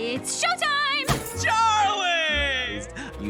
It's showtime!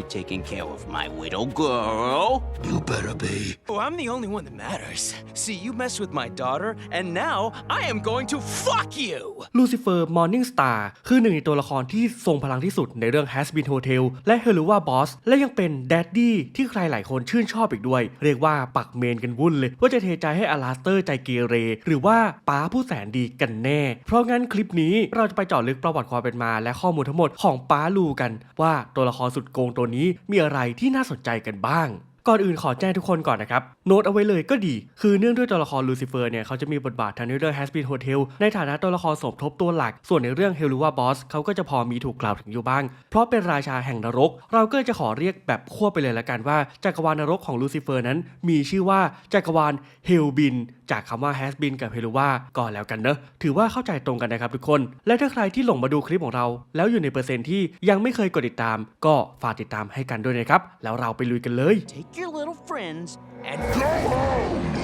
Charlie! You taking care of my widow girl? You better be. Oh, I'm the only one that matters. See, you messed with my daughter, and now I am going to fuck you! ลูซิเฟอร์มอร์นิงสตาร์คือหนึ่งในตัวละครที่ทรงพลังที่สุดในเรื่อง Has Been Hotel และ h e l u w a Boss และยังเป็นแดดดี้ที่ใครหลายคนชื่นชอบอีกด้วย เรียกว่าปักเมนกันวุ่นเลย ว่าจะเทใจให้อลาสเตอร์ใจเกเร หรือว่าป้าผู้แสนดีกันแน่ เพราะงั้นคลิปนี้เราจะไปเจาะลึกประวัติความเป็นมา และข้อมูลทั้งหมดของป้าลูกัน ว่าตัวละครสุดโกงตัวนี้มีอะไรที่น่าสนใจกันบ้าง ก่อนอื่นขอแจ้งทุกคนก่อนนะครับ โน้ตเอาไว้เลยก็ดี คือเนื่องด้วยตัวละครลูซิเฟอร์เนี่ยเขาจะมีบทบาททั้งในเรื่อง Has Been Hotel ในฐานะตัวละครสมทบตัวหลัก ส่วนในเรื่อง h e l u w a Boss เขาก็จะพอมีถูกกล่าวถึงอยู่บ้าง เพราะเป็นราชาแห่งนรก เราก็จะขอเรียกแบบควบไปเลยละกันว่าจักรวาลนรกของลูซิเฟอร์นั้น มีชื่อว่าจักรวาลเฮลบินจากคำว่า has been กับ h e l u w a ก่อนแล้วกันเนอะ ถือว่าเข้าใจตรงกันนะครับทุกคน และถ้าใครที่หลงมาดูคลิปของเรา แล้วอยู่ในเปอร์เซ็นต์ที่ยังไม่เคยกดติดตาม ก็ฝากติดตามให้กันด้วยนะครับ แล้วเราไปลุยกันเลย Take your little friends and go home!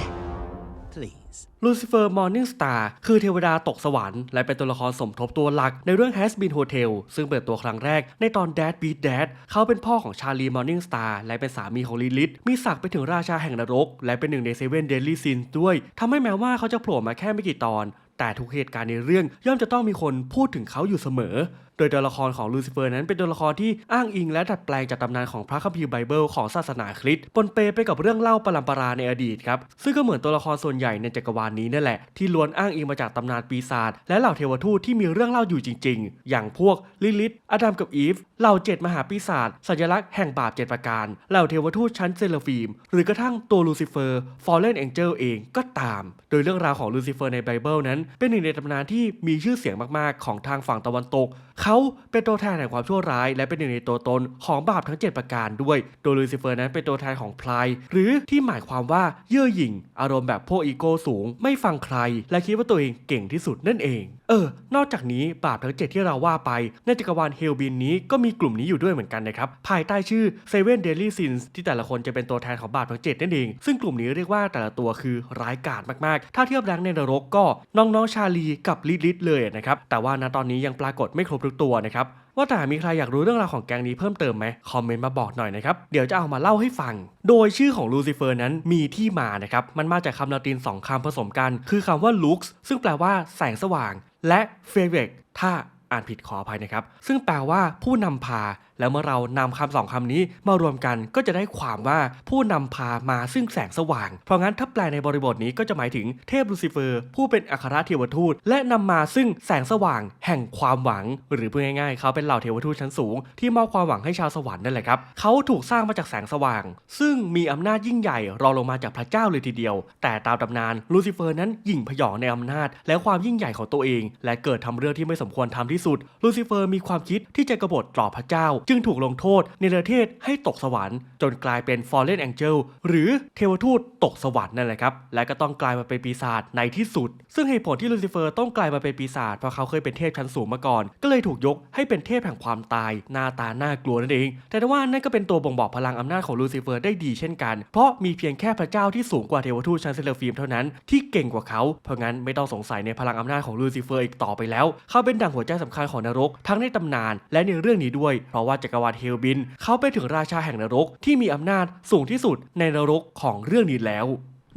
Please. ลูซิเฟอร์มอร์นิงสตาร์คือเทวดาตกสวรรค์และเป็นตัวละครสมทบตัวหลักในเรื่อง Has Been Hotel ซึ่งเปิดตัวครั้งแรกในตอน Dad Beat Dad เขาเป็นพ่อของชาลีมอร์นิงสตาร์และเป็นสามีของลิลิตมีศักดิ์ไปถึงราชาแห่งนรก และเป็นหนึ่งในเซเว่นเดลี่ซินด้วยทำให้แม้ว่าเขาจะโผล่มาแค่ไม่กี่ตอน แต่ทุกเหตุการณ์ในเรื่องย่อมจะต้องมีคนพูดถึงเขาอยู่เสมอ โดยตัวละครของลูซิเฟอร์นั้นเป็นตัวละครที่อ้างอิงและดัดแปลงจากตำนานของพระคัมภีร์ไบเบิลของศาสนาคริสต์ปนเปไปกับเรื่องเล่าปรัมปราในอดีตครับซึ่งก็เหมือนตัวละครส่วนใหญ่ในจักรวาลนี้นั่นแหละที่ล้วนอ้างอิงมาจากตำนานปีศาจและเหล่าเทวทูตที่มีเรื่องเล่าอยู่จริง ๆ อย่างพวกลิลิตอดัมกับอีฟเหล่าเจ็ดมหาปีศาจสัญลักษณ์แห่งบาปเจ็ดประการเหล่าเทวทูตชั้นเซเลฟีม หรือกระทั่งตัวลูซิเฟอร์ฟอลเลนแองเจลเองก็ตาม โดยเรื่องราวของลูซิเฟอร์ในไบเบิลนั้น เป็นหนึ่งในตำนานที่มีชื่อเสียงมากๆ ของทางฝั่งตะวันตกเขาเป็นตัวแทนแห่งความชั่วร้าย และเป็นหนึ่งในตัวตนของบาปทั้ง 7 ประการด้วย โดยลูซิเฟอร์นั้นเป็นตัวแทนของพลายหรือที่หมายความว่าเย่อหยิ่ง อารมณ์แบบพวกอีโก้สูง ไม่ฟังใคร และคิดว่าตัวเองเก่งที่สุดนั่นเอง เออ นอกจากนี้บาปทั้ง 7 ที่เราว่าไป ในจักรวาลเฮลบินนี้ก็มีกลุ่มนี้อยู่ด้วยเหมือนกันนะครับภายใต้ชื่อ Seven Deadly Sins ที่แต่ละคนจะเป็นตัวแทนของบาปทั้ง 7 นั่นเอง ซึ่งกลุ่มนี้เรียกว่าแต่ละตัวคือร้ายกาจมากๆ ถ้าเทียบแรงในนรกก็น้องๆชาลีกับลิลิตเลยนะครับแต่ว่าณตอนนี้ยังปรากฏไม่ครบทุกตัวนะครับว่าแต่มีใครอยากรู้เรื่องราวของแก๊งนี้เพิ่มเติมไหมคอมเมนต์มาบอกหน่อยนะครับเดี๋ยวจะเอามาเล่าให้ฟัง โดยชื่อของลูซิเฟอร์นั้นมีที่มานะครับมันมาจากคำละตินสองคำผสมกัน คือคำว่า lux ซึ่งแปลว่าแสงสว่าง และ f e r e c ถ้าอ่านผิดขออภัยนะครับ ซึ่งแปลว่าผู้นำพา แล้วเมื่อเรานำคำสองคำนี้มารวมกันก็จะได้ความว่าผู้นำพามาซึ่งแสงสว่าง เพราะงั้นถ้าแปลในบริบทนี้ก็จะหมายถึงเทพลูซิเฟอร์ ผู้เป็นอัครเทวทูต และนำมาซึ่งแสงสว่างแห่งความหวัง หรือพูดง่ายๆ เขาเป็นเหล่าเทวทูตชั้นสูงที่มอบความหวังให้ชาวสวรรค์นั่นแหละครับเขาถูกสร้างมาจากแสงสว่าง ซึ่งมีอำนาจยิ่งใหญ่รองลงมาจากพระเจ้าเลยทีเดียว แต่ตามตำนานลูซิเฟอร์นั้นหยิ่งพยองในอำนาจ และความยิ่งใหญ่ของตัวเอง และเกิดทำเรื่องที่ไม่สมควรทำที่สุดลูซิเฟอร์มีความคิดที่จะกบฏต่อพระเจ้าจึงถูกลงโทษในประเทศให้ตกสวรรค์ จนกลายเป็น Fallen Angel หรือเทวทูตตกสวรรค์นั่นแหละครับ และก็ต้องกลายมาเป็นปีศาจในที่สุด ซึ่งเหตุผลที่ลูซิเฟอร์ต้องกลายมาเป็นปีศาจเพราะเขาเคยเป็นเทพชั้นสูงมาก่อน ก็เลยถูกยกให้เป็นเทพแห่งความตาย หน้าตาน่ากลัวนั่นเอง แต่ว่านั่นก็เป็นตัวบ่งบอกพลังอำนาจของลูซิเฟอร์ได้ดีเช่นกัน เพราะมีเพียงแค่พระเจ้าที่สูงกว่าเทวทูตชั้นเซเลฟีมเท่านั้นที่เก่งกว่าเขา เพราะงั้นไม่ต้องสงสัยในพลังอำนาจของลูซิเฟอร์อีกต่อไปแล้ว เขาเป็นดั่งหัวใจสำคัญของนรกทั้งในตำนานและในเรื่องนี้ด้วย เพราะว่าจักรวาลเฮลบิน เขาไปถึงราชาแห่งนรกที่มีอำนาจสูงที่สุดในนรกของเรื่องนี้แล้ว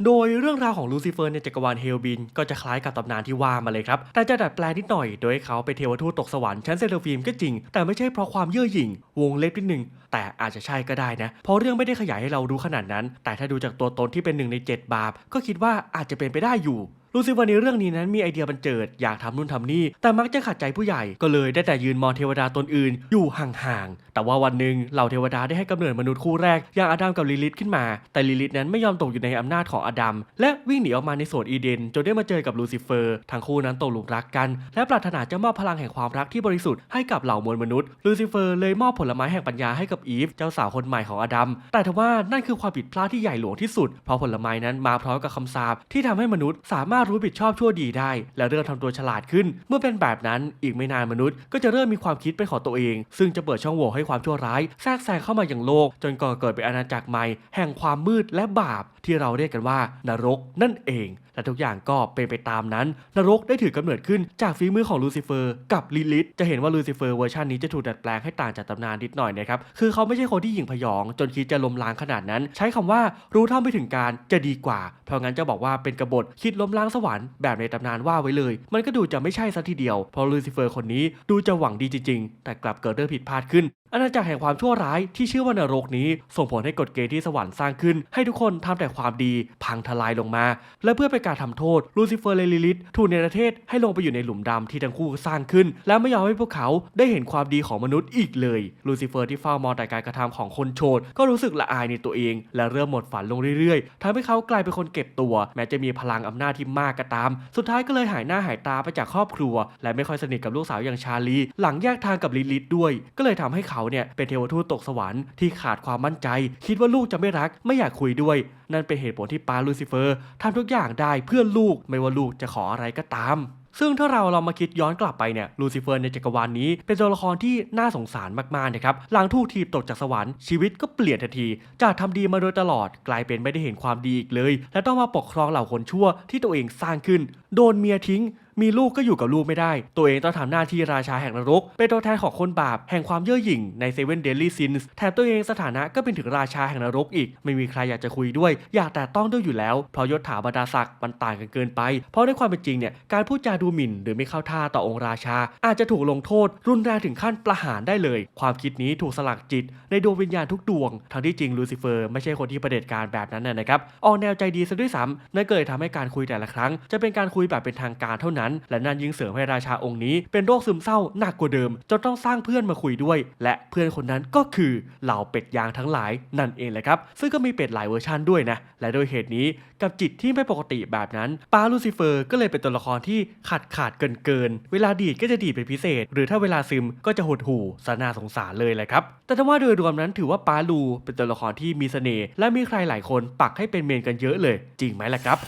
โดยเรื่องราวของลูซิเฟอร์ในจักรวาลเฮลบิน ก็จะคล้ายกับตำนานที่ว่ามาเลยครับ แต่จะดัดแปลงนิดหน่อย โดยให้เขาเป็นเทวทูตตกสวรรค์ชั้นเซเลฟีมก็จริง แต่ไม่ใช่เพราะความเย่อหยิ่ง วงเล็บนิดหนึ่ง แต่อาจจะใช่ก็ได้นะ เพราะเรื่องไม่ได้ขยายให้เรารู้ขนาดนั้น แต่ถ้าดูจากตัวตนที่เป็นหนึ่งใน 7 บาป ก็คิดว่าอาจจะเป็นไปได้อยู่ ลูซิเฟอร์ในเรื่องนี้นั้นมีไอเดียบันเจิดอยากทำนู่นทำนี่ แต่มักจะขัดใจผู้ใหญ่ก็เลยได้แต่ยืนมองเทวดาตนอื่นอยู่ห่างๆ แต่ว่าวันหนึ่งเหล่าเทวดาได้ให้กำเนิดมนุษย์คู่แรกอย่างอาดัมกับลิลิตขึ้นมา แต่ลิลิตนั้นไม่ยอมตกอยู่ในอำนาจของอาดัมและวิ่งหนีออกมาในสวนอีเดน จนได้มาเจอกับลูซิเฟอร์ทั้งคู่นั้นตกหลุมรักกัน และปรารถนาจะมอบพลังแห่งความรักที่บริสุทธิ์ให้กับเหล่ามวลมนุษย์ลูซิเฟอร์เลยมอบผลไม้แห่งปัญญาให้กับอีฟเจ้าสาวคนใหม่ของอาดัมแต่ทว่านั่นคือความผิดพลาดที่ใหญ่หลวงที่สุด เพราะผลไม้นั้นมาพร้อมกับคำสาปที่ทำให้มนุษย์สามารถรู้ผิดชอบชั่วดีได้ และเริ่มทำตัวฉลาดขึ้น เมื่อเป็นแบบนั้นอีกไม่นานมนุษย์ ก็จะเริ่มมีความคิดเป็นของตัวเอง ซึ่งจะเปิดช่องโหว่ให้ความชั่วร้ายแทรกแซงเข้ามาอย่างโลก จนก่อเกิดเป็นอาณาจักรใหม่แห่งความมืดและบาป ที่เราเรียกกันว่านรกนั่นเองและทุกอย่างก็เป็นไปตามนั้น นรกได้ถือกำเนิดขึ้นจากฝีมือของลูซิเฟอร์กับลิลิธจะเห็นว่าลูซิเฟอร์เวอร์ชันนี้จะถูกดัดแปลงให้ต่างจากตำนานนิดหน่อยนะครับ คือเขาไม่ใช่คนที่หยิ่งพยอง จนคิดจะล้มล้างขนาดนั้น ใช้คำว่ารู้เท่าไม่ถึงการจะดีกว่า เพราะงั้นจะบอกว่าเป็นกบฏคิดล้มล้างสวรรค์แบบในตำนานว่าไว้เลย มันก็ดูจะไม่ใช่ซะทีเดียวเพราะลูซิเฟอร์คนนี้ดูจะหวังดีจริงๆ แต่กลับเกิดเรื่องผิดพลาดขึ้นอาณาจักรแห่งความชั่วร้ายที่ชื่อว่านรกนี้ส่งผลให้กฎเกณฑ์ที่สวรรค์สร้างขึ้น ให้ทุกคนทำแต่ความดีพังทลายลงมา และเพื่อเป็นการทำโทษลูซิเฟอร์แลลิลิธถูกเนรเทศให้ลงไปอยู่ในหลุมดำที่ทั้งคู่สร้างขึ้น และไม่ยอมให้พวกเขาได้เห็นความดีของมนุษย์อีกเลย ลูซิเฟอร์ที่เฝ้ามองแต่การกระทำของคนโฉดก็รู้สึกละอายในตัวเอง และเริ่มหมดฝันลงเรื่อยๆทำให้เขากลายเป็นคนเก็บตัว แม้จะมีพลังอำนาจที่มากก็ตาม สุดท้ายก็เลยหายหน้าหายตาไปจากครอบครัว และไม่ค่อยสนิทกับลูกสาวอย่างชาลี หลังแยกทางกับลิลิธด้วย ก็เลยทำให้เขาเนี่ยเป็นเทวทูตตกสวรรค์ที่ขาดความมั่นใจ คิดว่าลูกจะไม่รักไม่อยากคุยด้วย นั่นเป็นเหตุผลที่ปาลูซิเฟอร์ทำทุกอย่างได้เพื่อลูกไม่ว่าลูกจะขออะไรก็ตามซึ่งถ้าเราเรามาคิดย้อนกลับไปเนี่ยลูซิเฟอร์ในจักรวาลนี้ เป็นตัวละครที่น่าสงสารมากๆนะครับหลังถูกทีบตกจากสวรรค์ชีวิตก็เปลี่ยนทันที จากทำดีมาโดยตลอดกลายเป็นไม่ได้เห็นความดีอีกเลย และต้องมาปกครองเหล่าคนชั่วที่ตัวเองสร้างขึ้น โดนเมียทิ้ง มีลูกก็อยู่กับลูกไม่ได้ ตัวเองต้องทำหน้าที่ราชาแห่งนรก เป็นตัวแทนของคนบาป แห่งความเย่อหยิ่งในเซเว่นเดลี่ซินส์แถมตัวเองสถานะก็เป็นถึงราชาแห่งนรกอีก ไม่มีใครอยากจะคุยด้วย อยากแต่ต้องด้วยอยู่แล้ว เพราะยศถาบรรดาศักดิ์มันต่างกันเกินไป เพราะในความเป็นจริงเนี่ย การพูดจาดูหมิ่นหรือไม่เข้าท่าต่อองค์ราชา อาจจะถูกลงโทษ รุนแรงถึงขั้นประหารได้เลย ความคิดนี้ถูกสลักจิต ในดวงวิญญาณทุกดวง ทั้งที่จริงลูซิเฟอร์ไม่ใช่คนที่ประเด็จการแบบนั้นนะครับ ออกแนวใจดีซะด้วยซ้ำนั่นก็เลยทำให้การคุยแต่ละครั้ง จะเป็นการคุยแบบเป็นทางการเท่านั้นและนั่นยิ่งเสริมให้ราชาองค์นี้ เป็นโรคซึมเศร้าหนักกว่าเดิม จนต้องสร้างเพื่อนมาคุยด้วย และเพื่อนคนนั้นก็คือเหล่าเป็ดยางทั้งหลายนั่นเองแหละครับ ซึ่งก็มีเป็ดหลายเวอร์ชันด้วยนะ และโดยเหตุนี้กับจิตที่ไม่ปกติแบบนั้นปาลูซิเฟอร์ก็เลยเป็นตัวละครที่ขาดขาดเกินเกิน เวลาดีดก็จะดีดเป็นพิเศษ หรือถ้าเวลาซึมก็จะหดหู่สนาสงสารเลยแหละครับ แต่ถ้าว่าโดยรวมนั้นถือว่าปาลูเป็นตัวละครที่มีเสน่ห์และมีใครหลายคนปักให้เป็นเมนกันเยอะเลย จริงไหมล่ะครับ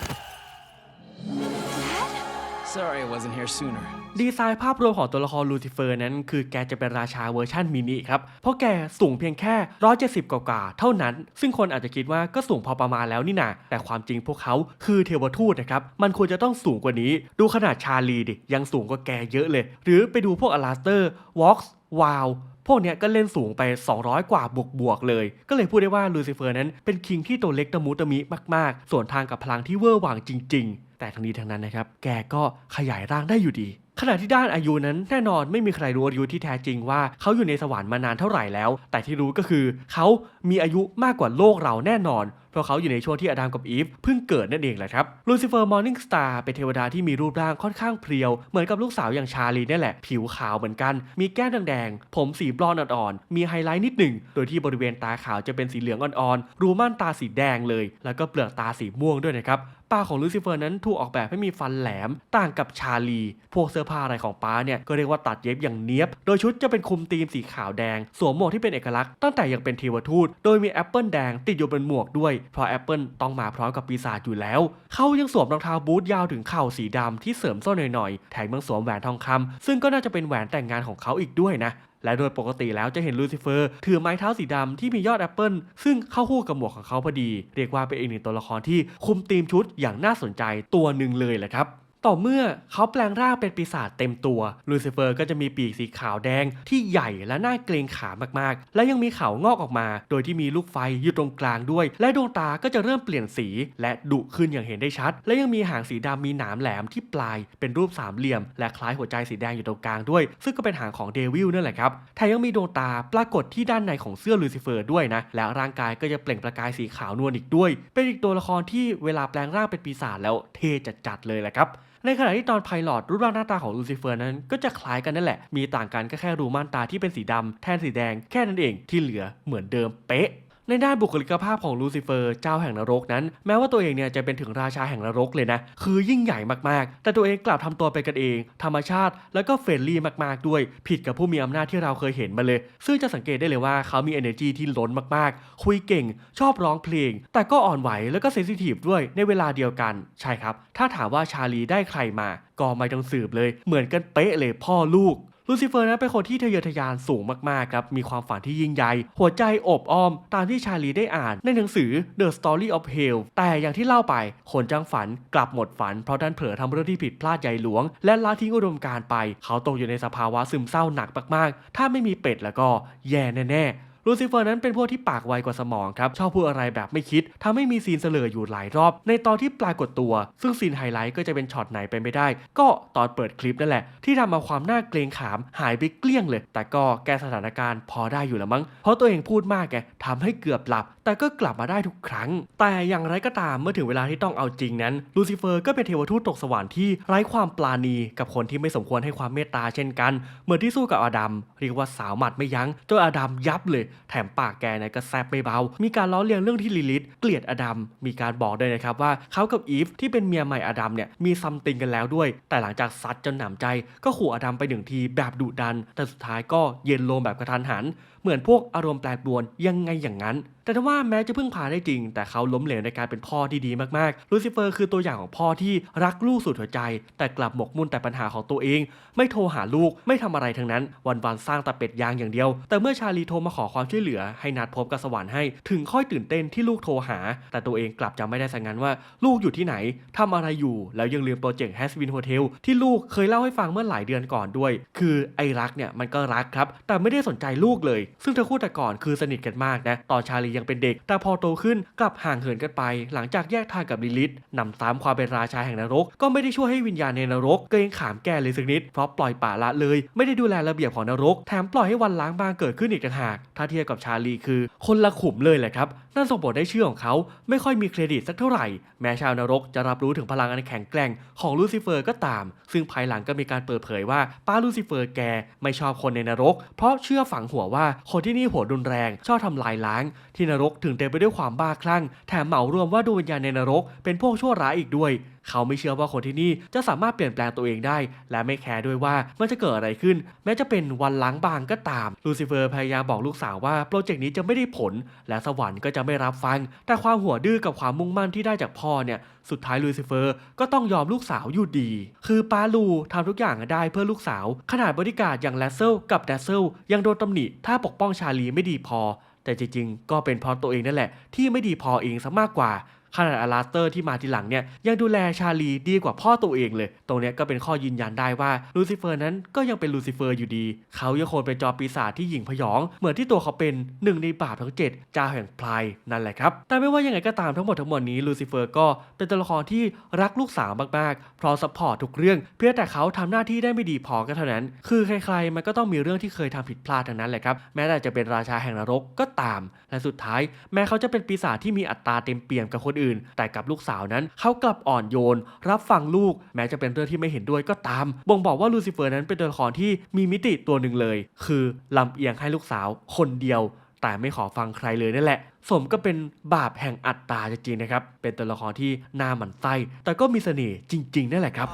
Sorry I wasn't here sooner. ดีไซน์ภาพรวมของตัวละครลูซิเฟอร์นั้น คือแกจะเป็นราชาเวอร์ชันมินิครับ เพราะแกสูงเพียงแค่ 170 กว่าๆเท่านั้น ซึ่งคนอาจจะคิดว่าก็สูงพอประมาณแล้วนี่นาแต่ความจริงพวกเขาคือเทวทูตนะครับ มันควรจะต้องสูงกว่านี้ ดูขนาดชาลีดิ ยังสูงกว่าแกเยอะเลย หรือไปดูพวกอลาสเตอร์วอล์กส์วาวพวกเนี้ยก็เล่นสูงไป 200 กว่าบวกบวกๆเลย ก็เลยพูดได้ว่าลูซิเฟอร์นั้นเป็นคิงที่ตัวเล็กตะมุตะมิมากๆ ส่วนทางกับพลังที่เวอร์หวังจริงๆ แต่ทั้งนี้ทั้งนั้นนะครับ แกก็ขยายร่างได้อยู่ดี ขณะที่ด้านอายุนั้นแน่นอนไม่มีใครรู้อายุที่แท้จริงว่าเขาอยู่ในสวรรค์มานานเท่าไหร่แล้ว แต่ที่รู้ก็คือเขามีอายุมากกว่าโลกเราแน่นอนเพราะเขาอยู่ในช่วงที่อดัมกับอีฟเพิ่งเกิดนั่นเองแหละครับลูซิเฟอร์มอร์นิ่งสตาร์เป็นเทวดาที่มีรูปร่างค่อนข้างเพรียว เหมือนกับลูกสาวอย่างชาลีนี่แหละ ผิวขาวเหมือนกัน มีแก้มแดงๆผมสีบลอนอ่อนๆมีไฮไลท์นิดหนึ่ง โดยที่บริเวณตาขาวจะเป็นสีเหลืองอ่อนๆรูม่านตาสีแดงเลย แล้วก็เปลือกตาสีม่วงด้วยนะครับปาของลูซิเฟอร์นั้นถูกออกแบบให้มีฟันแหลม ต่างกับชาลี พวกเสื้อผ้าอะไรของป้าเนี่ยก็เรียกว่าตัดเย็บอย่างเนี้ยบ โดยชุดจะเป็นคลุมธีมสีขาวแดง สวมหมวกที่เป็นเอกลักษณ์ตั้งแต่ยังเป็นเทวทูต โดยมีแอปเปิลแดงติดอยู่บนหมวกด้วย เพราะแอปเปิลต้องมาพร้อมกับปีศาจอยู่แล้ว เขายังสวมรองเท้าบูทยาวถึงเข่าสีดำที่เสริมส้นหน่อยๆ แถมยังสวมแหวนทองคำซึ่งก็น่าจะเป็นแหวนแต่งงานของเขาอีกด้วยนะและโดยปกติแล้วจะเห็นลูซิเฟอร์ ถือไม้เท้าสีดำที่มียอดแอปเปิลซึ่งเข้าคู่กับหมวกของเขาพอดี เรียกว่าเป็นอีกหนึ่งตัวละครที่คุมธีมชุดอย่างน่าสนใจตัวหนึ่งเลยแหละครับ ต่อเมื่อเขาแปลงร่างเป็นปีศาจเต็มตัว ลูซิเฟอร์ก็จะมีปีกสีขาวแดงที่ใหญ่และน่าเกรงขามมากๆ และยังมีเขางอกออกมา โดยที่มีลูกไฟอยู่ตรงกลางด้วย และดวงตาก็จะเริ่มเปลี่ยนสี และดุขึ้นอย่างเห็นได้ชัด และยังมีหางสีดำมีหนามแหลมที่ปลาย เป็นรูปสามเหลี่ยม และคล้ายหัวใจสีแดงอยู่ตรงกลางด้วย ซึ่งก็เป็นหางของเดวิลนั่นแหละครับแถมยังมีดวงตาปรากฏที่ด้านในของเสื้อลูซิเฟอร์ด้วยนะและร่างกายก็จะเปล่งประกายสีขาวนวลอีกด้วย เป็นอีกตัวละครที่เวลาแปลงร่างเป็นปีศาจแล้วเทจัดๆเลยแหละครับ ในขณะที่ตอนไพลอตรูปร่างหน้าตาของลูซิเฟอร์นั้น ก็จะคล้ายกันนั่นแหละ มีต่างกันก็แค่รูม่านตาที่เป็นสีดำแทนสีแดงแค่นั้นเองที่เหลือเหมือนเดิมเป๊ะ ในด้านบุคลิกภาพของลูซิเฟอร์เจ้าแห่งนรกนั้น แม้ว่าตัวเองเนี่ยจะเป็นถึงราชาแห่งนรกเลยนะ คือยิ่งใหญ่มากๆ แต่ตัวเองกลับทำตัวเป็นกันเอง ธรรมชาติ แล้วก็เฟรนลี่มากๆด้วย ผิดกับผู้มีอำนาจที่เราเคยเห็นมาเลย ซึ่งจะสังเกตได้เลยว่าเขามี energy ที่ล้นมากๆ คุยเก่ง ชอบร้องเพลง แต่ก็อ่อนไหวแล้วก็เซนซิทีฟด้วยในเวลาเดียวกัน ใช่ครับ ถ้าถามว่าชาลีได้ใครมา ก็ไม่ต้องสืบเลย เหมือนกันเป๊ะเลยพ่อลูก ลูซิเฟอร์นั้นเป็นคนที่ทะเยอทะยานสูงมากๆครับ มีความฝันที่ยิ่งใหญ่ หัวใจอบอ้อม ตามที่ชาลีได้อ่านในหนังสือ The Story of Hell แต่อย่างที่เล่าไป คนจ้างฝันกลับหมดฝัน เพราะดันเผลอทำเรื่องที่ผิดพลาดใหญ่หลวง และละทิ้งอุดมการไป เขาตกอยู่ในสภาวะซึมเศร้าหนักมากๆ ถ้าไม่มีเป็ดแล้วก็แย่แน่ๆ ลูซิเฟอร์นั้นเป็นพวกที่ปากไวกว่าสมองครับ ชอบพูดอะไรแบบไม่คิดทำให้มีซีนเสลออยู่หลายรอบ ในตอนที่ปรากฏตัว ซึ่งซีนไฮไลท์ก็จะเป็นช็อตไหนไปไม่ได้ ก็ตอนเปิดคลิปนั่นแหละ ที่ทำเอาความน่าเกรงขามหายไปเกลี้ยงเลย แต่ก็แก้สถานการณ์พอได้อยู่แล้วมั้ง เพราะตัวเองพูดมากแกทำให้เกือบหลับ แต่ก็กลับมาได้ทุกครั้ง แต่อย่างไรก็ตามเมื่อถึงเวลาที่ต้องเอาจริงนั้น ลูซิเฟอร์ก็เป็นเทวทูตตกสวรรค์ที่ไร้ความปราณีกับคนที่ไม่สมควรให้ความเมตตาเช่นกัน เหมือนที่สู้กับอาดัมเรียกว่าสาวหมัดไม่ยั้งจนอาดัมยับเลยแถมปากแกเนี่ยก็แซบไม่เบา มีการล้อเลียนเรื่องที่ลิลิธเกลียดอดัม มีการบอกด้วยนะครับว่าเขากับอีฟที่เป็นเมียใหม่อดัมเนี่ยมีซัมติงกันแล้วด้วย แต่หลังจากซัดจนหนำใจ ก็ขู่อดัมไปหนึ่งทีแบบดุดัน แต่สุดท้ายก็เย็นลงแบบกระทันหัน เหมือนพวกอารมณ์แปรปรวนยังไงอย่างนั้น แต่ถ้าว่าแม้จะพึ่งพาได้จริง แต่เขาล้มเหลวในการเป็นพ่อที่ดีมากๆ ลูซิเฟอร์คือตัวอย่างของพ่อที่รักลูกสุดหัวใจ แต่กลับหมกมุ่นแต่ปัญหาของตัวเอง ไม่โทรหาลูกไม่ทำอะไรทั้งนั้น วันๆสร้างตะเป็ดยางอย่างเดียว แต่เมื่อชาลีโทรมาขอความช่วยเหลือ ให้นัดพบกับสวรรค์ให้ถึงค่อยตื่นเต้นที่ลูกโทรหา แต่ตัวเองกลับจำไม่ได้สังงั้นว่า ลูกอยู่ที่ไหนทำอะไรอยู่ แล้วยังลืมโปรเจกต์ Has Been Hotel ที่ลูกเคยเล่าให้ฟังเมื่อหลายเดือนก่อนด้วย คือไอ้รักเนี่ยมันก็รักครับแต่ไม่ได้สนใจลูกเลย ซึ่งทั้งคู่แต่ก่อนคือสนิทกันมากนะตอนชาลียังเป็นเด็ก แต่พอโตขึ้นกลับห่างเหินกันไป หลังจากแยกทางกับลิลิธนำซ้ำความเป็นราชาแห่งนรก ก็ไม่ได้ช่วยให้วิญญาณในนรกเกรงขามแก่เลยสักนิด เพราะปล่อยป่าละเลย ไม่ได้ดูแลระเบียบของนรก แถมปล่อยให้วันล้างบางเกิดขึ้นอีกต่างหาก ถ้าเทียบกับชาลีคือ คนละขุมเลยแหละครับ นั่นส่งผลได้ชื่อของเขาไม่ค่อยมีเครดิตสักเท่าไหร่ แม้ชาวนรกจะรับรู้ถึงพลังอันแข็งแกร่งของลูซิเฟอร์ก็ตาม ซึ่งภายหลังก็มีการเปิดเผยว่าป้าลูซิเฟอร์แกไม่ชอบคนในนรก เพราะเชื่อฝังหัวว่าคนที่นี่หัวรุนแรงชอบทำลายล้างทนรกถึงเต็มไปด้วยความบ้าคลั่ง แถมเหมารวมว่าดวงวิญญาณในนรก เป็นพวกชั่วร้ายอีกด้วย เขาไม่เชื่อว่าคนที่นี่จะสามารถเปลี่ยนแปลงตัวเองได้ และไม่แคร์ด้วยว่ามันจะเกิดอะไรขึ้น แม้จะเป็นวันล้างบางก็ตาม ลูซิเฟอร์พยายามบอกลูกสาวว่าโปรเจกต์นี้จะไม่ได้ผล และสวรรค์ก็จะไม่รับฟัง แต่ความหัวดื้อกับความมุ่งมั่นที่ได้จากพ่อเนี่ยสุดท้ายลูซิเฟอร์ก็ต้องยอมลูกสาวอยู่ดี คือปาลูทำทุกอย่างได้เพื่อลูกสาว ขนาดบริการอย่างแลสเซลกับแดสเซลยังโดนตำหนิถ้าปกป้องชาลีไม่ดีพอ แต่จริงๆ ก็เป็นเพราะตัวเองนั่นแหละ ที่ไม่ดีพอเองซะมากกว่า ขนาดอาราสเตอร์ที่มาทีหลังเนี่ยยังดูแลชาลีดีกว่าพ่อตัวเองเลย ตรงนี้ก็เป็นข้อยืนยันได้ว่าลูซิเฟอร์นั้นก็ยังเป็นลูซิเฟอร์อยู่ดี เขายังคงเป็นจอปีศาจที่หยิ่งพยอง เหมือนที่ตัวเขาเป็นหนึ่งในบาปทั้งเจ็ดเจ้าแห่งพลายนั่นแหละครับ แต่ไม่ว่ายังไงก็ตามทั้งหมดทั้งมวลนี้ลูซิเฟอร์ก็เป็นตัวละครที่รักลูกสาวมากๆพร้อมซัพพอร์ตทุกเรื่อง เพียงแต่เขาทำหน้าที่ได้ไม่ดีพอก็เท่านั้น คือใครๆมันก็ต้องมีเรื่องที่เคยทำผิดพลาดทั้งนั้นแหละครับแม้แต่จะเป็นราชาแห่งนรกก็ตาม และสุดท้าย แม้เขาจะเป็นปีศาจที่มีอัตราเต็มเปี่ยมกับคนอื่น แต่กับลูกสาวนั้นเขากลับอ่อนโยน รับฟังลูก แม้จะเป็นเรื่องที่ไม่เห็นด้วยก็ตาม บ่งบอกว่าลูซิเฟอร์นั้นเป็นตัวละครที่มีมิติตัวหนึ่งเลย คือลำเอียงให้ลูกสาวคนเดียว แต่ไม่ขอฟังใครเลยนั่นแหละ สมก็เป็นบาปแห่งอัตตาจริงๆนะครับ เป็นตัวละครที่น่าหมั่นไส้แต่ก็มีเสน่ห์จริง ๆนั่นแหละครับ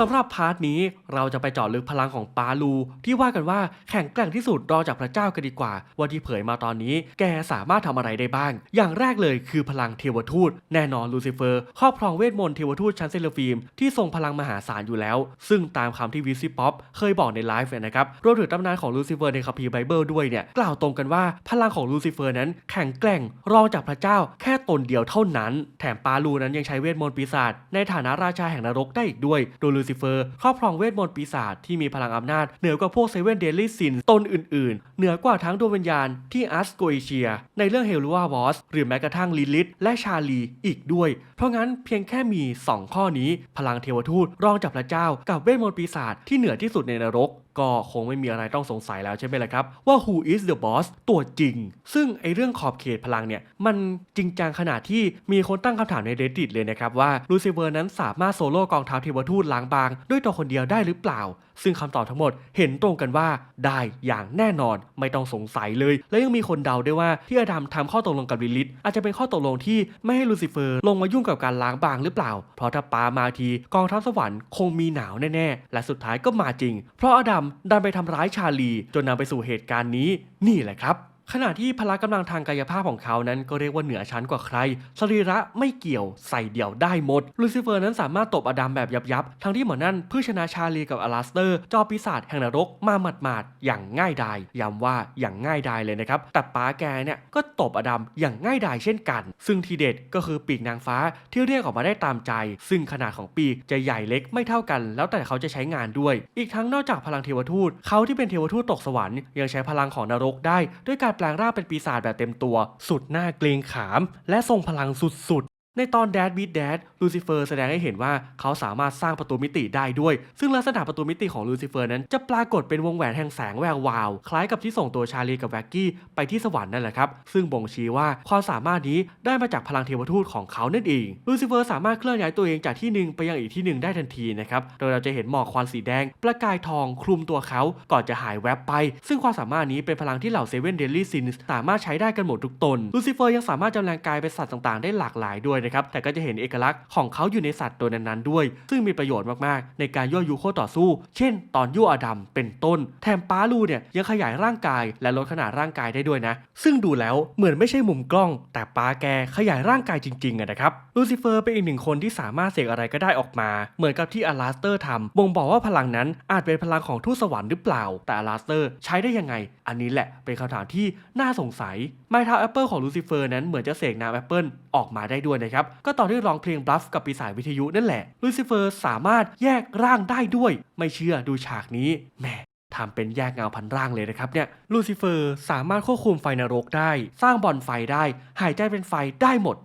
สำหรับพาร์ทนี้เราจะไปเจาะลึกพลังของปาลู ที่ว่ากันว่าแข็งแกร่งที่สุดรองจากพระเจ้ากันดีกว่า ว่าที่เผยมาตอนนี้ แกสามารถทำอะไรได้บ้าง อย่างแรกเลยคือพลังเทวทูต แน่นอนลูซิเฟอร์ครอบครองเวทมนต์เทวทูตชั้นเซเลฟีมที่ทรงพลังมหาศาลอยู่แล้ว ซึ่งตามคำที่วิซิป๊อปเคยบอกในไลฟ์เนี่ยนะครับรวมถึงตำนานของลูซิเฟอร์ในคัมภีร์ไบเบิลด้วยเนี่ยกล่าวตรงกันว่าพลังของลูซิเฟอร์นั้นแข็งแกร่งรองจากพระเจ้าแค่ตนเดียวเท่านั้น แถมปาลูนั้นยังใช้เวทมนต์ปีศาจในฐานะราชาแห่งนรกได้อีกด้วยโดยลูซิเฟอร์ครอบครองเวทมนต์ปีศาจที่มีพลังอำนาจเหนือกว่าพวกเซเว่นเดลี่ซินตนอื่นๆ เหนือกว่าทั้งดวงวิญญาณที่อัสโกเอเชีย ในเรื่องเฮลูวาวอสหรือแม้กระทั่งลิลิธและชาลีอีกด้วย เพราะงั้นเพียงแค่มี 2 ข้อนี้ พลังเทวทูตรองจากพระเจ้า กับเวทมนต์ปีศาจที่เหนือที่สุดในนรกก็คงไม่มีอะไรต้องสงสัยแล้วใช่ไหมล่ะครับ ว่า who is the boss ตัวจริง ซึ่งไอเรื่องขอบเขตพลังเนี่ย มันจริงจังขนาดที่มีคนตั้งคำถามใน reddit เลยนะครับว่าลูซิเฟอร์นั้นสามารถโซโล่กองทัพเทวทูตล้างบางด้วยตัวคนเดียวได้หรือเปล่า ซึ่งคำตอบทั้งหมดเห็นตรงกันว่าได้อย่างแน่นอนไม่ต้องสงสัยเลย และยังมีคนเดาด้วยว่าที่อดัมทำข้อตกลงกับลิลิธอาจจะเป็นข้อตกลงที่ไม่ให้ลูซิเฟอร์ลงมายุ่งกับการล้างบางหรือเปล่า เพราะถ้าปามาทีกองทัพสวรรค์คงมีหนาวแน่ๆ และสุดท้ายก็มาจริง เพราะอดัมดันไปทำร้ายชาลี จนนำไปสู่เหตุการณ์นี้ นี่แหละครับ ขณะที่พละกำลังทางกายภาพของเขานั้นก็เรียกว่าเหนือชั้นกว่าใคร สรีระไม่เกี่ยวใส่เดี่ยวได้หมด ลูซิเฟอร์นั้นสามารถตบอดัมแบบยับๆทั้งที่หมอนั่นเพื่อชนะชาลีกับอลาสเตอร์ จอปีศาจแห่งนรกมาหมาดๆอย่างง่ายดายย้ำว่าอย่างง่ายดายเลยนะครับ แต่ป้าแกเนี่ยก็ตบอดัมอย่างง่ายดายเช่นกัน ซึ่งทีเด็ดก็คือปีกนางฟ้าที่เรียกออกมาได้ตามใจ ซึ่งขนาดของปีกจะใหญ่เล็กไม่เท่ากัน แล้วแต่เขาจะใช้งานด้วย อีกทั้งนอกจากพลังเทวทูตเขาที่เป็นเทวทูตตกสวรรค์ยังใช้พลังของนรกได้ด้วยการแปลงร่างเป็นปีศาจแบบเต็มตัว สุดหน้าเกรงขาม และทรงพลังสุดๆ ในตอน Dad Beat Dad ลูซิเฟอร์แสดงให้เห็นว่าเขาสามารถสร้างประตูมิติได้ด้วย ซึ่งลักษณะประตูมิติของลูซิเฟอร์นั้นจะปรากฏเป็นวงแหวนแห่งแสงแวววาว คล้ายกับที่ส่งตัวชาลีกับแว็กกี้ไปที่สวรรค์นั่นแหละครับ ซึ่งบ่งชี้ว่าความสามารถนี้ได้มาจากพลังเทวทูตของเขานั่นเองลูซิเฟอร์สามารถเคลื่อนย้ายตัวเองจากที่หนึ่งไปยังอีกที่หนึ่งได้ทันทีนะครับโดยเราจะเห็นหมอกควันสีแดง ประกายทองคลุมตัวเขาก่อนจะหายแวบไป ซึ่งความสามารถนี้เป็นพลังที่เหล่าเซเว่นเดลี่ซินสามารถใช้ได้กันหมดทุกตนลูซิเฟอร์ยังสามารถจำแรงกายเป็นสัตว์ต่างๆ ได้หลากหลายด้วยนะครับแต่ก็จะเห็นเอกลักษณ์ของเขาอยู่ในสัตว์ตัวนั้นๆด้วย ซึ่งมีประโยชน์มากๆ ในการยั่วยุโคต่อสู้ เช่น ตอนยั่วอดัมเป็นต้น แถมป้าลูเนี่ยยังขยายร่างกายและลดขนาดร่างกายได้ด้วยนะ ซึ่งดูแล้วเหมือนไม่ใช่มุมกล้อง แต่ป้าแกขยายร่างกายจริงๆนะครับลูซิเฟอร์เป็นอีกหนึ่งคนที่สามารถเสกอะไรก็ได้ออกมา เหมือนกับที่อลาสเตอร์ทำบ่งบอกว่าพลังนั้นอาจเป็นพลังของทูตสวรรค์หรือเปล่า แต่อลาสเตอร์ใช้ได้ยังไง อันนี้แหละเป็นคำถามที่น่าสงสัย ไม้เท้าแอปเปิลของลูซิเฟอร์นั้นเหมือนจะเสกน้ำแอปเปิลออกมาได้ด้วยนะครับ ก็ตอนที่ร้องเพลงบลัฟกับปีศาจวิทยุนั่นแหละ ลูซิเฟอร์สามารถแยกร่างได้ด้วย ไม่เชื่อดูฉากนี้แหมทำเป็นแยกเงาพันร่างเลยนะครับเนี่ยลูซิเฟอร์สามารถควบคุมไฟนรกได้ สร้างบอลไฟได้ หายใจเป็นไฟได้หมด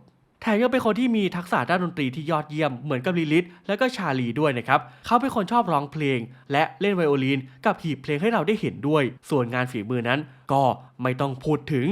แถมยังเป็นคนที่มีทักษะด้านดนตรีที่ยอดเยี่ยมเหมือนกับลิลิธและก็ชาลีด้วยนะครับ เขาเป็นคนชอบร้องเพลง และเล่นไวโอลินกับหีบเพลงให้เราได้เห็นด้วย ส่วนงานฝีมือนั้นก็ไม่ต้องพูดถึง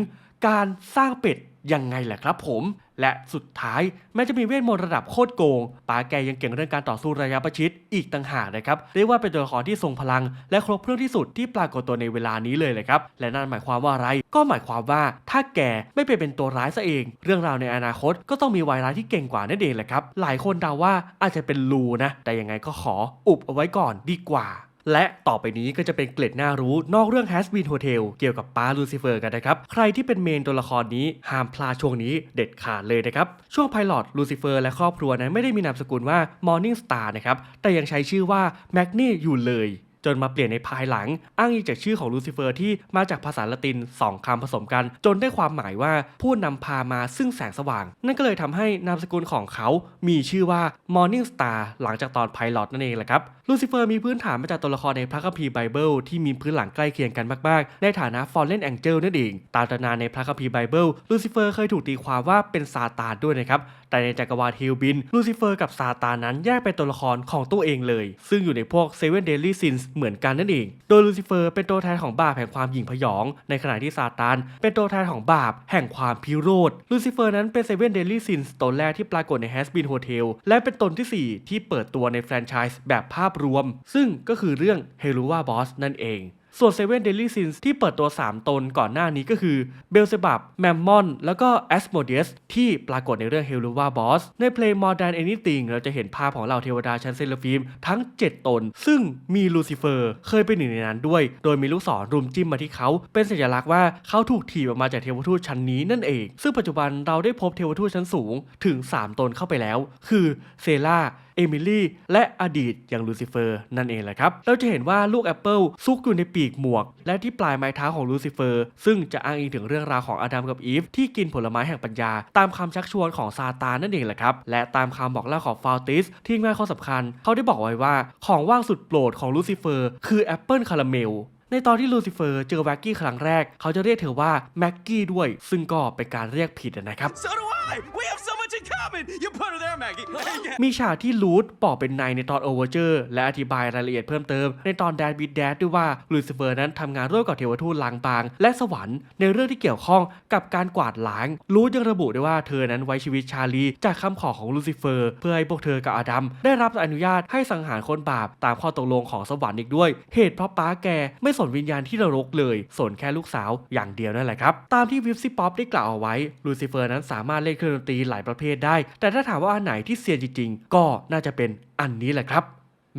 การสร้างเป็ดยังไงแหละครับผม และสุดท้ายแม้จะมีเวทมนต์ระดับโคตรโกงป้าแกยังเก่งเรื่องการต่อสู้ระยะประชิดอีกต่างหากนะครับเรียกว่าเป็นตัวละครที่ทรงพลัง และครบเครื่องที่สุดที่ปรากฏตัวในเวลานี้เลยเลยครับและนั่นหมายความว่าอะไร ก็หมายความว่าถ้าแกไม่ไปเป็นตัวร้ายซะเอง เรื่องราวในอนาคตก็ต้องมีวายร้ายที่เก่งกว่านั่นเองแหละครับหลายคนเดาว่าอาจจะเป็นลูนะแต่ยังไงก็ขออุบเอาไว้ก่อนดีกว่า และต่อไปนี้ก็จะเป็นเกล็ดน่ารู้นอกเรื่อง Has Been Hotel เกี่ยวกับป้าลูซิเฟอร์กันนะครับ ใครที่เป็นเมนตัวละครนี้ห้ามพลาดช่วงนี้เด็ดขาดเลยนะครับ ช่วงไพลอตลูซิเฟอร์และครอบครัวนั้นไม่ได้มีนามสกุลว่า Morning Star นะครับ แต่ยังใช้ชื่อว่าแมกนี่อยู่เลย จนมาเปลี่ยนในภายหลัง อ้างอิงจากชื่อของลูซิเฟอร์ที่มาจากภาษาละติน 2คำผสมกัน จนได้ความหมายว่าผู้นำพามาซึ่งแสงสว่าง นั่นก็เลยทำให้นามสกุลของเขา มีชื่อว่า Morning Star หลังจากตอนไพลอตนั่นเองแหละครับลูซิเฟอร์มีพื้นฐานมาจากตัวละครในพระคัมภีร์ไบเบิลที่มีพื้นหลังใกล้เคียงกันมากๆ ในฐานะ Fallen Angel นั่นเองตามตำนานในพระคัมภีร์ไบเบิลลูซิเฟอร์เคยถูกตีความว่าเป็นซาตานด้วยนะครับ แต่ในจักรวาลฮิลบิน ลูซิเฟอร์กับซาตานนั้นแยกเป็นตัวละครของตัวเองเลย ซึ่งอยู่ในพวก Seven Deadly Sins เหมือนกันนั่นเอง โดยลูซิเฟอร์เป็นตัวแทนของบาปแห่งความหยิ่งพยอง ในขณะที่ซาตานเป็นตัวแทนของบาปแห่งความพิโรธ ลูซิเฟอร์นั้นเป็น Seven Deadly Sins ตนแรกที่ปรากฏใน Has Been Hotel และเป็นตนที่ 4 ที่เปิดตัวในแฟรนไชส์แบบภาพรวม ซึ่งก็คือเรื่อง h e l u v a Boss นั่นเอง ส่วน Seven Deadly Sins ที่เปิดตัว 3 ตนก่อนหน้านี้ก็คือเบลเซบับแมมมอนแล้วก็แอสโมเดียสที่ปรากฏในเรื่อง h e l u v a Boss ในเพลง More Than Anything เราจะเห็นภาพของเหล่าเทวดาชั้นเซราฟิมทั้ง 7 ตน ซึ่งมีลูซิเฟอร์เคยเป็นหนึ่งในนั้นด้วย โดยมีลูกศรรุมจิ้มมาที่เขา เป็นสัญลักษณ์ว่าเขาถูกถีบออกมาจากเทวทูตชั้นนี้นั่นเอง ซึ่งปัจจุบันเราได้พบเทวทูตชั้นสูงถึง 3 ตนเข้าไปแล้ว คือเซล่าเอมิลี่และอดีตอย่างลูซิเฟอร์นั่นเองแหละครับ เราจะเห็นว่าลูกแอปเปิลซุกอยู่ในปีกหมวก และที่ปลายไม้เท้าของลูซิเฟอร์ ซึ่งจะอ้างอิงถึงเรื่องราวของอาดัมกับอีฟที่กินผลไม้แห่งปัญญา ตามคำชักชวนของซาตานนั่นเองแหละครับ และตามคำบอกเล่าของฟาวติสที่งานข้อสำคัญ เขาได้บอกไว้ว่าของว่างสุดโปรดของลูซิเฟอร์คือแอปเปิลคาราเมลในตอนที่ลูซิเฟอร์เจอแว็กกี้ครั้งแรก เขาจะเรียกเธอว่าแม็กกี้ด้วย ซึ่งก็เป็นการเรียกผิดนะครับ coming. You put her there, Maggie. มีฉากที่ลูดบอกเป็นในในตอนโอเวอร์เจอร์ และอธิบายรายละเอียดเพิ่มเติม ในตอนแดดบิดแดดด้วยว่าลูซิเฟอร์นั้นทำงานร่วมกับเทวทูตลางบาง และสวรรค์ในเรื่องที่เกี่ยวข้องกับการกวาดล้างลูดยังระบุด้วยว่าเธอนั้นไว้ชีวิตชาลี จากคำขอของลูซิเฟอร์ เพื่อให้พวกเธอกับอาดัมได้รับอนุญาตให้สังหารคนบาปตามข้อตกลงของสวรรค์อีกด้วย เหตุเพราะป้าแกไม่สนวิญญาณที่นรกเลยสนแค่ลูกสาวอย่างเดียวนั่นแหละครับตามที่วิฟซี่ป๊อปได้กล่าวเอาไว้ลูซิเฟอร์นั้นสามารถเล่นเครื่องดนตรีหลายประเภทได้ แต่ถ้าถามว่าอันไหนที่เซียนจริงๆ ก็น่าจะเป็นอันนี้แหละครับ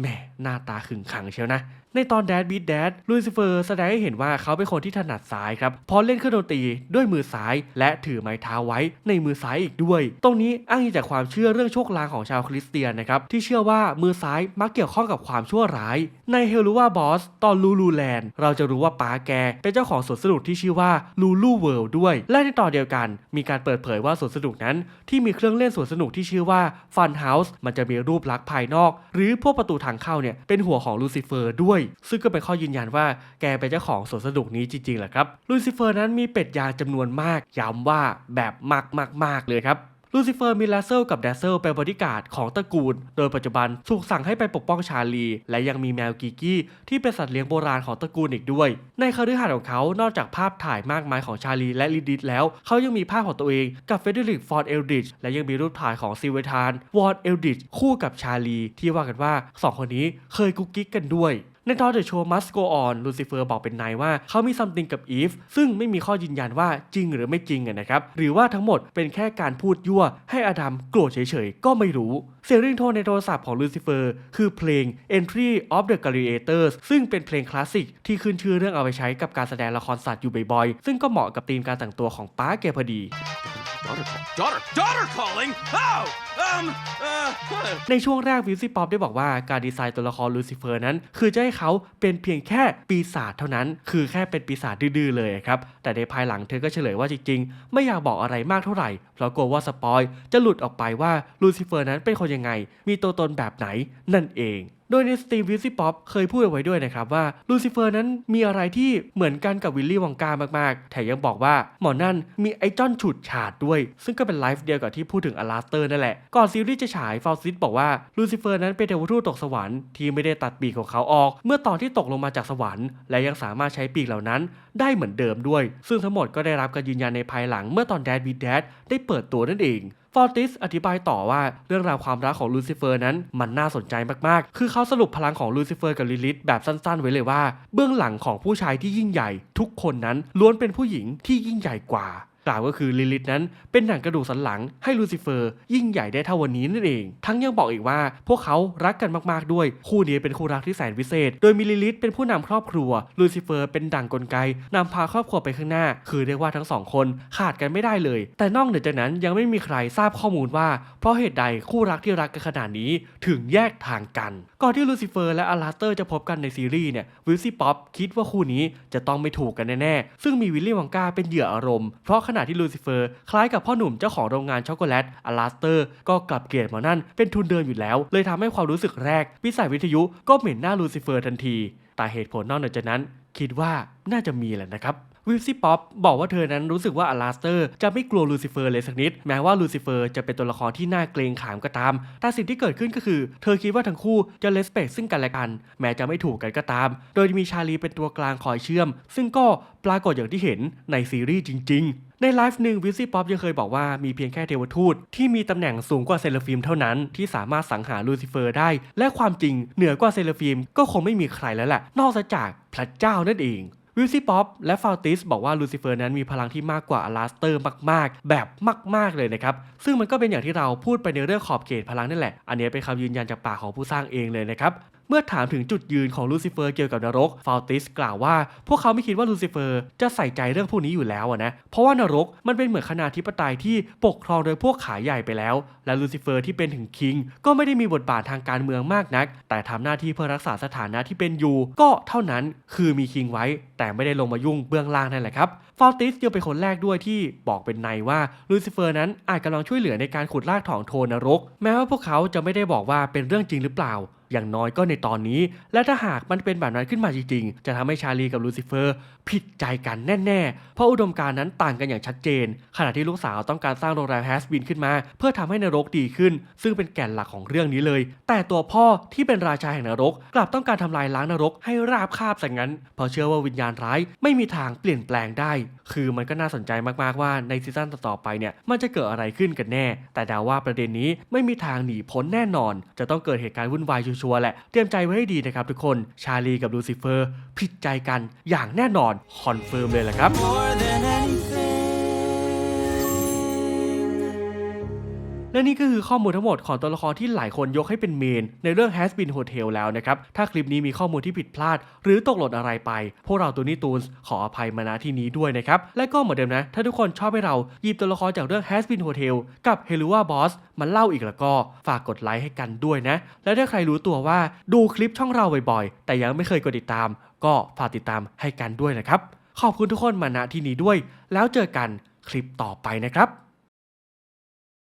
แหมหน้าตาขึงขังเชียวนะ ในตอนแดดบีดแดดลูซิเฟอร์แสดงให้เห็นว่าเขาเป็นคนที่ถนัดซ้ายครับพราะเล่นเครื่องดนตรีด้วยมือซ้าย และถือไม้เท้าไว้ในมือซ้ายอีกด้วย ตรงนี้อ้างอิงจากความเชื่อเรื่องโชคลางของชาวคริสเตียนนะครับที่เชื่อว่ามือซ้ายมักเกี่ยวข้องกับความชั่วร้าย ในเฮลูวาบอสตอนลูลูแลนด์เราจะรู้ว่าป้าแกเป็นเจ้าของสวนสนุกที่ชื่อว่าลูลูเวิลด์ด้วย และในตอนเดียวกัน มีการเปิดเผยว่าสวนสนุกนั้น ที่มีเครื่องเล่นสวนสนุกที่ชื่อว่าฟันเฮาส์มันจะมีรูปลักษณ์ภายนอก หรือพวกประตูทางเข้าเนี่ยเป็นหัวของลูซิเฟอร์ด้วยซึ่งก็เป็นข้อยืนยันว่าแกเป็นเจ้าของสวนสนุกนี้จริงๆแหละครับลูซิเฟอร์นั้นมีเป็ดยางจำนวนมากย้ำว่าแบบมากๆๆเลยครับลูซิเฟอร์มีลาเซลกับแดเซลเป็นบริการของตระกูล โดยปัจจุบันถูกสั่งให้ไปปกป้องชาลี และยังมีแมวกิกกี้ที่เป็นสัตว์เลี้ยงโบราณของตระกูลอีกด้วย ในคฤหาสน์ของเขา นอกจากภาพถ่ายมากมายของชาลีและลิดิตแล้ว เขายังมีภาพของตัวเองกับเฟเดริกฟอร์ดเอลดิชและยังมีรูปถ่ายของซิเวทานวอร์ดเอลดิชคู่กับชาลี ที่ว่ากันว่าสองคนนี้เคยกุ๊กกิ๊กกันด้วย ในตอน The Show Must Go On ลูซิเฟอร์บอกเป็นนายว่าเขามีซัมติงกับอีฟซึ่งไม่มีข้อยืนยันว่าจริงหรือไม่จริงนะครับหรือว่าทั้งหมดเป็นแค่การพูดยั่ว ให้อดัมโกรธเฉยๆ ก็ไม่รู้ เสียงริงโทนในโทรศัพท์ของลูซิเฟอร์คือเพลง Entry of the Gladiators ซึ่งเป็นเพลงคลาสสิกที่ขึ้นชื่อเรื่องเอาไปใช้กับการแสดงละครสัตว์อยู่บ่อยๆ ซึ่งก็เหมาะกับธีมการแต่งตัวของป้าแกพอดี daughter, call- daughter, daughter calling? Oh, um, uh, ในช่วงแรกวิวซี่ป๊อปได้บอกว่าการดีไซน์ตัวละครลูซิเฟอร์นั้น คือจะให้เขาเป็นเพียงแค่ปีศาจเท่านั้น คือแค่เป็นปีศาจดื้อๆเลยครับ แต่ในภายหลังเธอก็เฉลยว่าจริงๆ ไม่อยากบอกอะไรมากเท่าไหร่ เพราะกลัวว่าสปอยจะหลุดออกไปว่าลูซิเฟอร์นั้นเป็นคนยังไง มีตัวตนแบบไหนนั่นเองโดยในสตีมวิลซี่ป๊อปเคยพูดเอาไว้ด้วยนะครับว่าลูซิเฟอร์นั้นมีอะไรที่เหมือนกันกับวิลลี่วังกามากๆ แถมยังบอกว่าหมอนั่นมีไอ้จอนฉุดฉาดด้วย ซึ่งก็เป็นไลฟ์เดียวกับที่พูดถึงอลาสเตอร์นั่นแหละ ก่อนซีรีส์จะฉายฟาวซิสบอกว่าลูซิเฟอร์นั้นเป็นเทวทูตตกสวรรค์ที่ไม่ได้ตัดปีกของเขาออก เมื่อตอนที่ตกลงมาจากสวรรค์ และยังสามารถใช้ปีกเหล่านั้น ได้เหมือนเดิมด้วย ซึ่งทั้งหมดก็ได้รับการยืนยันในภายหลังเมื่อตอนแดดบีแดดได้เปิดตัวนั่นเองฟอร์ติสอธิบายต่อว่าเรื่องราวความรักของลูซิเฟอร์นั้นมันน่าสนใจมากๆ คือเขาสรุปพลังของลูซิเฟอร์กับลิลิธแบบสั้นๆ ไว้เลยว่า เบื้องหลังของผู้ชายที่ยิ่งใหญ่ ทุกคนนั้นล้วนเป็นผู้หญิงที่ยิ่งใหญ่กว่า กล่าวก็คือลิลิธนั้นเป็นหนังกระดูกสันหลังให้ลูซิเฟอร์ ยิ่งใหญ่ได้เท่าวันนี้นั่นเอง ทั้งยังบอกอีกว่า พวกเขารักกันมากๆด้วย คู่นี้เป็นคู่รักที่แสนวิเศษ โดยมีลิลิธเป็นผู้นำครอบครัว ลูซิเฟอร์เป็นดั่งกลไกนำพาครอบครัวไปข้างหน้า คือเรียกว่าทั้งสองคนขาดกันไม่ได้เลย แต่นอกเหนือจากนั้นยังไม่มีใครทราบข้อมูลว่า เพราะเหตุใดคู่รักที่รักกันขนาดนี้ถึงแยกทางกัน ก่อนที่ลูซิเฟอร์และอลาสเตอร์จะพบกันในซีรีส์เนี่ยวิลซี่ป๊อปคิดว่าคู่นี้จะต้องไม่ถูกกันแน่ๆซึ่งมีวิลลี่วังกาเป็นเหยื่ออารมณ์เพราะขณะที่ลูซิเฟอร์คล้ายกับพ่อหนุ่มเจ้าของโรงงานช็อกโกแลตอลาสเตอร์ ก็กลับเกลียดมอนั่นเป็นทุนเดิมอยู่แล้ว เลยทำให้ความรู้สึกแรกปีศายวิทยุก็เหม็นหน้าลูซิเฟอร์ทันที แต่เหตุผลนอกเหนือจากนั้น คิดว่าน่าจะมีแหละนะครับ วิลซี่ป๊อปบอกว่าเธอนั้นรู้สึกว่าอลาสเตอร์จะไม่กลัวลูซิเฟอร์เลยสักนิด แม้ว่าลูซิเฟอร์จะเป็นตัวละครที่น่าเกรงขามก็ตาม แต่สิ่งที่เกิดขึ้นก็คือ เธอคิดว่าทั้งคู่จะเลสเปกซึ่งกันและกัน แม้จะไม่ถูกกันก็ตาม โดยมีชาลีเป็นตัวกลางคอยเชื่อม ซึ่งก็ปรากฏอย่างที่เห็นในซีรีส์จริง ๆในไลฟ์หนึ่งวิซี่ป๊อปยังเคยบอกว่ามีเพียงแค่เทวทูตที่มีตำแหน่งสูงกว่าเซเลฟิมเท่านั้นที่สามารถสังหารลูซิเฟอร์ได้ และความจริงเหนือกว่าเซเลฟิมก็คงไม่มีใครแล้วแหละนอกจากพระเจ้านั่นเอง วิลซี่ป๊อปและฟาวติสบอกว่าลูซิเฟอร์นั้นมีพลังที่มากกว่าอลาสเตอร์มากๆ แบบมาก ๆ เลยนะครับ ซึ่งมันก็เป็นอย่างที่เราพูดไปในเรื่องขอบเขตพลังนั่นแหละ อันนี้เป็นคำยืนยันจากปากของผู้สร้างเองเลยนะครับ เมื่อถามถึงจุดยืนของลูซิเฟอร์เกี่ยวกับนรก ฟาวติสกล่าวว่าพวกเขาไม่คิดว่าลูซิเฟอร์จะใส่ใจเรื่องพวกนี้อยู่แล้วนะ เพราะว่านรกมันเป็นเหมือนคณาธิปไตยที่ปกครองโดยพวกขาใหญ่ไปแล้ว และลูซิเฟอร์ที่เป็นถึงคิง ก็ไม่ได้มีบทบาททางการเมืองมากนัก แต่ทำหน้าที่เพื่อรักษาสถานะที่เป็นอยู่ ก็เท่านั้นคือมีคิงไว้ แต่ไม่ได้ลงมายุ่งเบื้องล่างนั่นแหละครับฟาวติสยังเป็นคนแรกด้วยที่บอกเป็นในว่าลูซิเฟอร์นั้นอาจกำลังช่วยเหลือในการขุดลากถอนโทนนรก แม้ว่าพวกเขาจะไม่ได้บอกว่าเป็นเรื่องจริงหรือเปล่า อย่างน้อยก็ในตอนนี้ และถ้าหากมันเป็นแบบนั้นขึ้นมาจริงๆ จะทำให้ชาลีกับลูซิเฟอร์ ผิดใจกันแน่ๆ เพราะอุดมการณ์นั้นต่างกันอย่างชัดเจน ขณะที่ลูกสาวต้องการสร้างโรงแรมแฮสบินขึ้นมา เพื่อทำให้นรกดีขึ้น ซึ่งเป็นแก่นหลักของเรื่องนี้เลย แต่ตัวพ่อที่เป็นราชาแห่งนรก กลับต้องการทำลายล้างนรกให้ราบคาบซะงั้นเพราะเชื่อว่าวิญญาณร้ายไม่มีทางเปลี่ยนแปลงได้คือมันก็น่าสนใจมากๆว่าในซีซั่นต่อๆไปเนี่ยมันจะเกิดอะไรขึ้นกันแน่ แต่ดาว่าประเด็นนี้ไม่มีทางหนีพ้นแน่นอน จะต้องเกิดเหตุการณ์วุ่นวายชัวร์แหละ เตรียมใจไว้ให้ดีนะครับทุกคนชาลีกับลูซิเฟอร์ผิดใจกันอย่างแน่นอนคอนเฟิร์มเลยแหละครับ และนี่ก็คือข้อมูลทั้งหมดของตัวละครที่หลายคนยกให้เป็นเมน ในเรื่อง Has Been Hotel แล้วนะครับ ถ้าคลิปนี้มีข้อมูลที่ผิดพลาด หรือตกหล่นอะไรไป พวกเราตัวนี้ตูนขออภัยมาณที่นี้ด้วยนะครับ และก็เหมือนเดิมนะ ถ้าทุกคนชอบให้เราหยิบตัวละครจากเรื่อง Has Been Hotel กับ h e l u a Boss มาเล่าอีกแล้วก็ฝากกดไลค์ให้กันด้วยนะ และถ้าใครรู้ตัวว่าดูคลิปช่องเราบ่อยๆ แต่ยังไม่เคยกดติดตาม ก็ฝากติดตามให้กันด้วยนะครับ ขอบคุณทุกคนมาณที่นี้ด้วย แล้วเจอกันคลิปต่อไปนะครับ